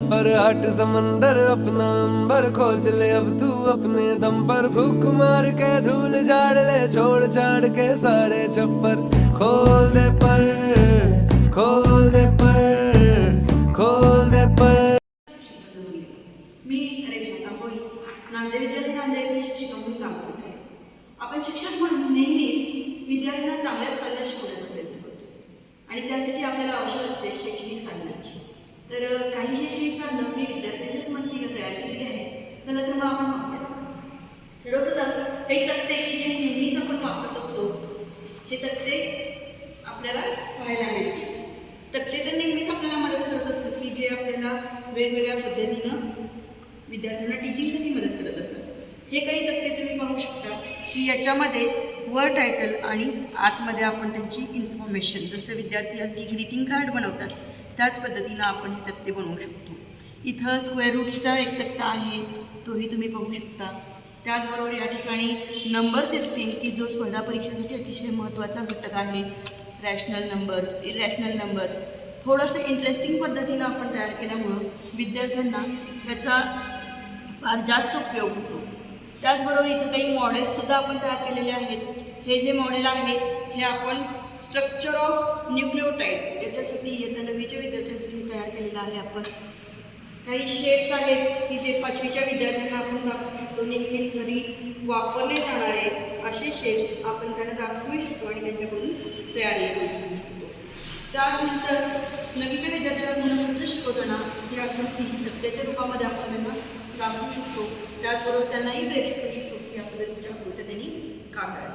पर हट समंदर अपना अंबर खोज ले। अब तू अपने दम पर फूक मार के धूल झाड़ ले। छोड़ छाड़ के सारे छप्पर खोल दे पर खोल दे पर खोल दे पर। मी रेश्मा होळी नांदेड विद्यालय नांदेड येथे शिक्षिका म्हणून काम करत आहे. आपण शिक्षक म्हणून नेहमीच विद्यार्थ्यांना चांगल्यात चांगलं शिकवण्याचा प्रयत्न करतो. आणि त्यासाठी आपल्याला आवश्यक असते शैक्षणिक साधनांची. तर काही शैक्षणिक साधनं मी विद्यार्थ्यांच्याच मदतीनं तयार केलेली आहे चला तर मग आपण वापरूया सर्वप्रथम काही तक्ते की जे नेहमीच आपण वापरत असतो ते तक्ते आपल्याला पाहायला मिळते तक्ते तर नेहमीच आपल्याला मदत करत असतात की जे आपल्याला वेगवेगळ्या पद्धतीनं विद्यार्थ्यांना टीचिंगसाठी मदत करत असतात. हे काही तक्ते तुम्ही पाहू शकता की याच्यामध्ये वर टायटल आणि आतमध्ये आपण त्यांची इन्फॉर्मेशन जसं विद्यार्थी अगदी ग्रीटिंग कार्ड बनवतात त्याच पद्धतीनं आपण हे तक्ते बनवू शकतो. इथं स्क्वेअर रूट्सचा एक तक्ता आहे तोही तुम्ही पाहू शकता. त्याचबरोबर या ठिकाणी नंबर सिस्टीम की जो स्पर्धा परीक्षेसाठी अतिशय महत्त्वाचा घटक आहे. रॅशनल नंबर्स इरॅशनल नंबर्स थोडंसं इंटरेस्टिंग पद्धतीनं आपण तयार केल्यामुळं विद्यार्थ्यांना त्याचा फार जास्त उपयोग होतो. त्याचबरोबर इथं काही मॉडेल्ससुद्धा आपण तयार केलेले आहेत. हे जे मॉडेल आहे हे आपण स्ट्रक्चर ऑफ न्यूक्लिओटाईड याच्यासाठी इयत्ता नववीच्या विद्यार्थ्यांसाठी तयार केलेलं आहे आपण. काही शेप्स आहेत की जे पाचवीच्या विद्यार्थ्यांना आपण दाखवू शकतो. नेहमीच घरी वापरले जाणारे असे शेप्स आपण त्यांना दाखवू शकतो आणि त्यांच्याकडून तयारी करू शकतो. त्यानंतर नवीच्या विद्यार्थ्यांना गुणसूत्र शिकवताना ही आकृती तक्त्याच्या रूपामध्ये आपण त्यांना दाखवू शकतो. त्याचबरोबर त्यांनाही प्रेरित करू शकतो की या पद्धतीच्या आकृत्या त्यांनी काढाव्या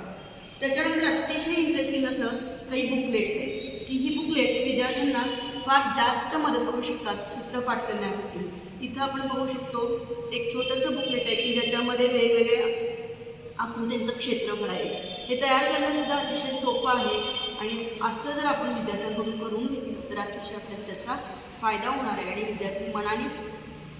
त्याच्यानंतर अतिशय इंटरेस्टिंग असं काही बुकलेट्स आहेत. की ही बुकलेट्स विद्यार्थ्यांना फार जास्त मदत करू शकतात सूत्रपाठ करण्यासाठी. इथं आपण पाहू शकतो एक छोटंसं बुकलेट आहे की ज्याच्यामध्ये वेगवेगळे आकृत्यांचं क्षेत्रफळ आहे. हे तयार करणंसुद्धा अतिशय सोपं आहे आणि असं जर आपण विद्यार्थ्यांकडून करून घेतलं तर अतिशय आपल्याला त्याचा फायदा होणार आहे आणि विद्यार्थी मनानेच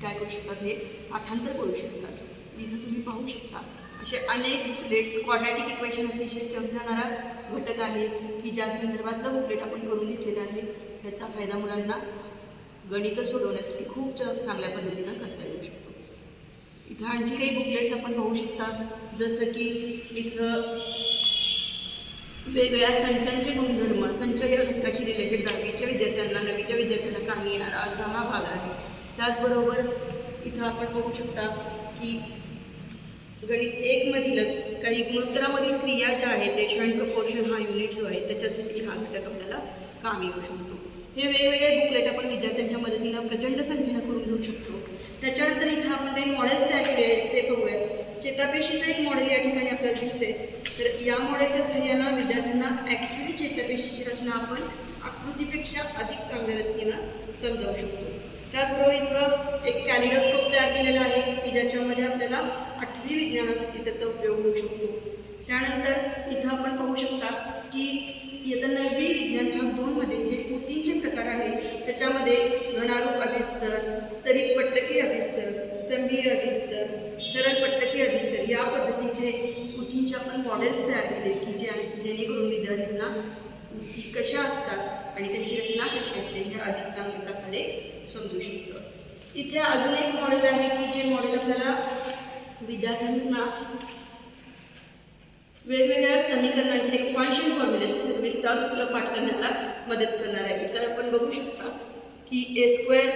काय करू शकतात हे पाठांतर करू शकतात. इथं तुम्ही पाहू शकता. असे अनेक बुकलेट्स क्वाड्रॅटिक इक्वेशन अतिशय कमी जाणारा घटक आहे की ज्या संदर्भातलं बुकलेट आपण करून घेतलेलं आहे. त्याचा फायदा मुलांना गणितं सोडवण्यासाठी खूप च- चांगल्या पद्धतीनं करता येऊ शकतो. इथं आणखी काही बुकलेट्स आपण पाहू शकता. जसं की इथं वेगवेगळ्या संचांचे गुणधर्म संच या घटकाशी रिलेटेड दहावीच्या विद्यार्थ्यांना नवीच्या विद्यार्थ्यांना कामी येणारा असा हा भाग आहे. त्याचबरोबर इथं आपण पाहू शकता की गणित एकमधीलच काही गुणोत्तरामधील क्रिया ज्या आहेत रेशो अँड प्रपोर्शन हा युनिट जो आहे त्याच्यासाठी हा घटक आपल्याला कामी येऊ शकतो. हे वेगवेगळे बुकलेट आपण विद्यार्थ्यांच्या मदतीनं प्रचंड संख्येनं करून घेऊ शकतो. त्याच्यानंतर इथं आपण काही मॉडेल्स तयार केले आहेत ते बघूयात. चेतापेशीचं एक मॉडेल या ठिकाणी आपल्याला दिसते तर या मॉडेलच्या सहाय्यानं विद्यार्थ्यांना ॲक्च्युली चेतापेशीची रचना आपण आकृतीपेक्षा अधिक चांगल्या रीतीनं समजावू शकतो. त्याचबरोबर इथं एक कॅलिडोस्कोप तयार केलेला आहे की ज्याच्यामध्ये आपल्याला ही विज्ञानासाठी त्याचा उपयोग होऊ शकतो. त्यानंतर इथं आपण पाहू शकता की इयत्ता नववी विज्ञान भाग दोनमध्ये जे ऊतींचे प्रकार आहेत त्याच्यामध्ये घणारूप अभिस्तर स्तरित पट्टकी अभिस्तर स्तंभीय अभिस्तर सरळ पट्टकी अभिस्तर या पद्धतीचे ऊतींचे आपण मॉडेल्स तयार केले की जे जेणेकरून विद्यार्थ्यांना ऊती कशा असतात आणि त्यांची रचना कशी असते हे अधिक चांगल्या प्रकारे समजू शकतं. इथे अजून एक मॉडेल आहे की जे मॉडेल आपल्याला विद्यार्थ्यांना वेगवेगळ्या समीकरणांचे एक्सपान्शन फॉर्म्युलेस विस्तार सूत्र पाठ करण्याला मदत करणार आहे. तर आपण बघू शकता की A square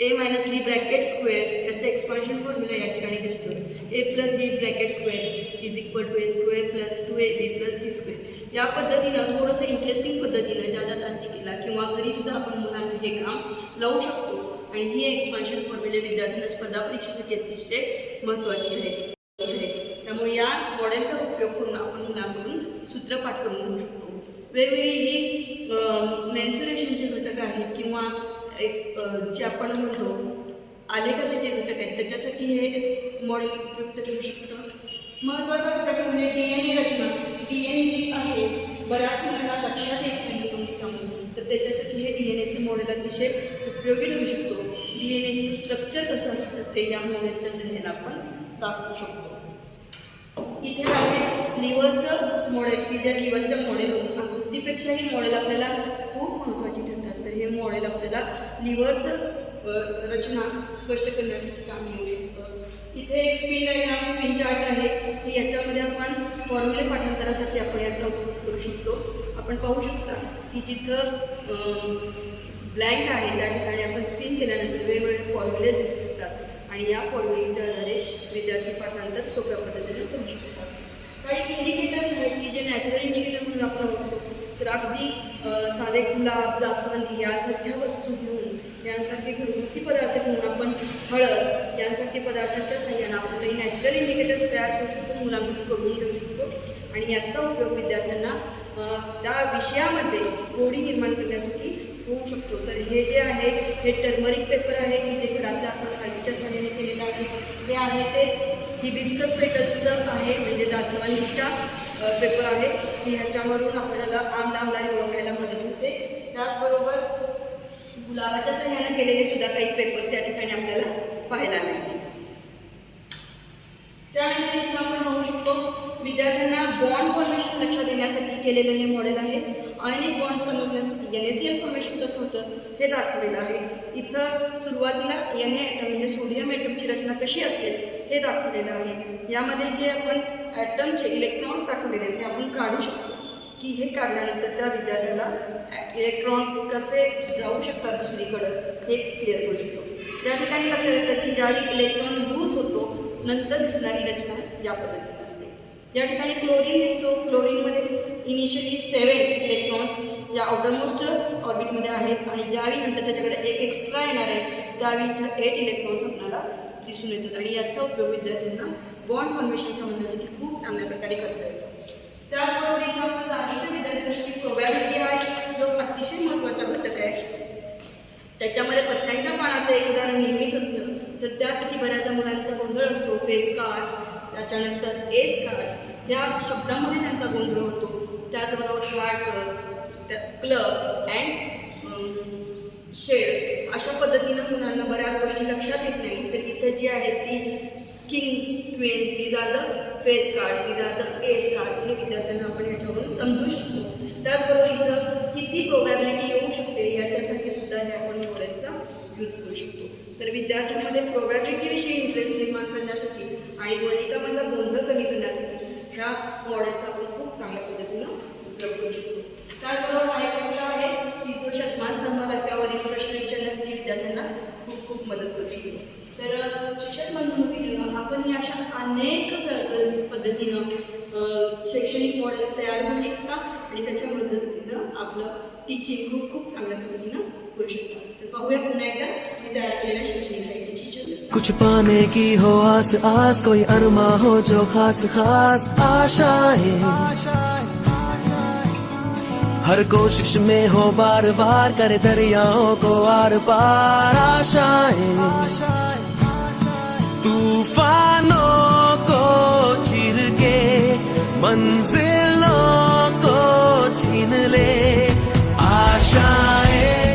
A minus B bracket square याचा एक्सपान्शन फॉर्म्युला या ठिकाणी दिसतो A plus B bracket square is equal to A square plus two A B plus B square या पद्धतीनं थोडंसं इंटरेस्टिंग पद्धतीनं ज्यादा तासिकेला किंवा घरीसुद्धा आपण मुलांना हे काम लावू शकतो आणि ही एक्सपान्शन फॉर्म्युले विद्यार्थ्यांना स्पर्धा परीक्षेसाठी अतिशय महत्त्वाची आहे. त्यामुळे या मॉडेलचा उपयोग करून आपण मुलांकडून सूत्रपाठ करून घेऊ शकतो. वेगवेगळी जी मेन्सुरेशनचे घटक आहेत किंवा एक जे आपण म्हणतो आलेखाचे जे घटक आहेत त्याच्यासाठी हे मॉडेल उपयुक्त ठरू शकतं. महत्त्वाचा घटक म्हणजे डी एन ए रचना. डी एन ए जी आहे बऱ्याच मुलांना लक्षात येत नाही तुम्ही सांगू तर त्याच्यासाठी हे डी एन एचं मॉडेल अतिशय उपयोगी ठरू शकतो. डी एन एचं स्ट्रक्चर कसं असतं ते या मॉडेलच्या सहाय्याने आपण दाखवू शकतो. इथे आहे लिव्हरचं मॉडेल की ज्या लिव्हरच्या मॉडेल आकृतीपेक्षा हे मॉडेल आपल्याला खूप महत्त्वाची ठरतात. तर हे मॉडेल आपल्याला लिव्हरचं रचना स्पष्ट करण्यासाठी काम येऊ शकतं. इथे एक स्पिन डायग्राम स्पिन चार्ट आहे. की याच्यामध्ये आपण फॉर्म्युले पाठांतरासाठी आपण याचा उपयोग करू शकतो. आपण पाहू शकता की जिथं ब्लँक आहे त्या ठिकाणी आपण स्पिन केल्यानंतर वेगवेगळे फॉर्म्युलेज दिसू शकतात. आणि या फॉर्म्युलेच्या आधारे विद्यार्थी पाठांतर सोप्या पद्धतीने करू शकतात. काही इंडिकेटर्स आहेत की जे नॅचरल इंडिकेटर म्हणून आपण ओळखतो. तर अगदी साधे गुलाब जास्वंदी यासारख्या वस्तू घेऊन यांसारखे घरगुती पदार्थ घेऊन आपण हळद यांसारखे पदार्थांच्या सहाय्याने आपण काही नॅचरल इंडिकेटर्स तयार करू शकतो मुलांकडून करून घेऊ शकतो. आणि याचा उपयोग विद्यार्थ्यांना त्या विषयामध्ये गोडी निर्माण करण्यासाठी होऊ शकतो. तर हे जे आहे हे टर्मरिक पेपर आहे की जे घरातल्या आपण हळदीच्या सहाय्याने केलेलं आहे. हे आहे ते हिबिस्कस पेटल्सचं आहे म्हणजे जास्वंदीच्या पेपर आहे की ह्याच्यावरून आपल्याला आम आमलारी ओळखायला मदत होते. त्याचबरोबर गुलाबाच्या सहाय्याने केलेले सुद्धा काही पेपर्स या ठिकाणी आपल्याला पाहायला मिळतील. त्यानंतर विद्यार्थ्यांना बॉन्ड फॉर्मेशन लक्ष देण्यासाठी केलेलं हे मॉडेल आहे. आणि बॉन्ड समजण्यासाठी एन एस एल फॉर्मेशन कसं होतं हे दाखवलेलं आहे. इथं सुरुवातीला एन ए म्हणजे सोडियम ॲटमची रचना कशी असेल हे दाखवलेलं आहे. यामध्ये जे आपण ॲटमचे इलेक्ट्रॉन्स दाखवलेले आहेत हे आपण काढू शकतो. की हे काढल्यानंतर त्या विद्यार्थ्याला इलेक्ट्रॉन कसे जाऊ शकतात दुसरीकडं हे क्लिअर करू शकतो. त्या ठिकाणी लक्षात येतं की ज्यावेळी इलेक्ट्रॉन लूज होतो नंतर दिसणारी रचना या पद्धतीने या ठिकाणी क्लोरीन दिसतो. क्लोरीनमध्ये इनिशियली सेवन इलेक्ट्रॉन्स या आउटरमोस्ट ऑर्बिटमध्ये आहेत आणि ज्यावेळी नंतर त्याच्याकडे एक एक्स्ट्रा येणार आहे त्यावेळी इथं एट इलेक्ट्रॉन्स आपल्याला दिसून येतात. आणि याचा उपयोग विद्यार्थ्यांना बॉन्ड फॉर्मेशन समजण्यासाठी खूप चांगल्या प्रकारे करता येतो. त्याचबरोबर इथं आपण दहावीच्या विद्यार्थ्यांसाठी प्रोबॅबिलिटी आहे जो अतिशय महत्त्वाचा घटक आहे. त्याच्यामध्ये पत्त्यांच्या पानाचं एक उदाहरण नेहमीच असतं. तर त्यासाठी बऱ्याचदा मुलांचा गोंधळ असतो. फेस कार्ड्स त्याच्यानंतर एस कार्ड्स ह्या शब्दामध्ये त्यांचा गोंधळ होतो. त्याचबरोबर हार्ट क्लब अँड शेड अशा पद्धतीनं मुलांना बऱ्याच गोष्टी लक्षात येत नाही. तर इथं जी आहेत ती kings queens these are the face cards these are the ace cards हे विद्यार्थ्यांना आपण याच्यावरून समजू शकतो. त्याचबरोबर इथं किती प्रोबॅबिलिटी येऊ शकते याच्यासाठी सुद्धा हे आपण मॉडेलचा यूज करू शकतो. तर विद्यार्थ्यांमध्ये प्रोबॅबिलिटीविषयी इंटरेस्ट निर्माण करण्यासाठी आणि गणितामधला गोंधळ कमी करण्यासाठी ह्या मॉडेलचा आपण खूप चांगल्या पद्धतीनं उपयोग करू शकतो. त्याचबरोबर हा एक आहे की जो शतमान स्तंभावरील प्रश्न विचारण्यासाठी विद्यार्थ्यांना खूप खूप मदत करू शकतो. तर शिक्षण बंधूंनो आपण या अशा अनेक पद्धतीनं शैक्षणिक मॉडेल्स तयार करू शकता आणि त्याच्या टीचिंग खूप खूप चांगल्या पद्धतीनं करू शकता पाहूया पुन्हा एकदा मी तयार केलेल्या शैक्षणिक साहित्याची कुछ पाने की हो आस आस, कोई अरमा हो जो खास खास आशाएँ हर कोशिश में हो बार बार कर दरियाओं को आर पार आशाएँ तूफानों को चीर के, मंजिलों को छीन ले। shine.